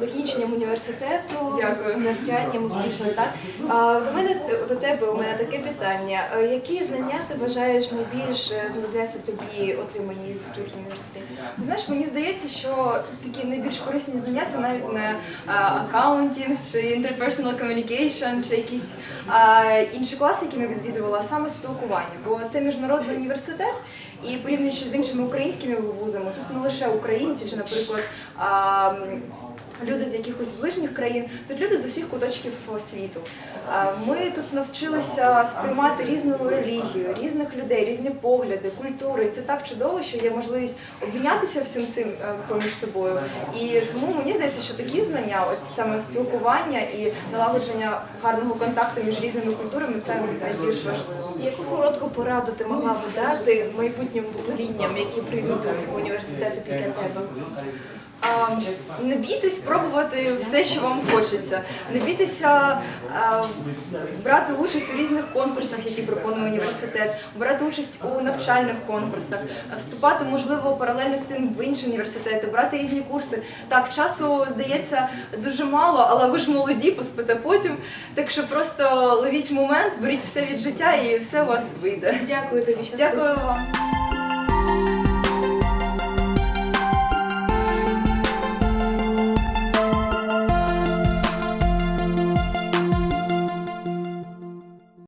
закінченням університету, Дякую. з навчанням успішно, так? А, до мене до тебе у мене таке питання. Які знання ти вважаєш найбільш е, знадобляться тобі отримані тут в університеті? Знаєш, мені здається, що такі найбільш корисні знання це навіть не аккаунтінг чи interpersonal communication, чи якісь а, інші класи, які ми відвідували, а саме спілкування. Бо це міжнародний університет, і порівнюючи з іншими українськими вузами, тут не лише українці, чи, наприклад, люди з якихось ближніх країн, тут люди з усіх куточків світу. Ми тут навчилися сприймати різну релігію, різних людей, різні погляди, культури. Це так чудово, що є можливість обмінятися всім цим е, поміж собою. І тому мені здається, що такі знання, от саме спілкування і налагодження гарного контакту між різними культурами, це найбільш важливо. Яку коротку пораду ти могла б дати майбутнім поколінням, які прийдуть до цього університету після тебе? Не бійтесь пробувати все, що вам хочеться. Не бійтеся брати участь у різних конкурсах, які пропонує університет, брати участь у навчальних конкурсах, вступати, можливо, паралельно з цим в інші університети, брати різні курси. Так, часу здається дуже мало, але ви ж молоді, поспите потім. Так що просто ловіть момент, беріть все від життя і все у вас вийде. Дякую тобі. Дякую вам.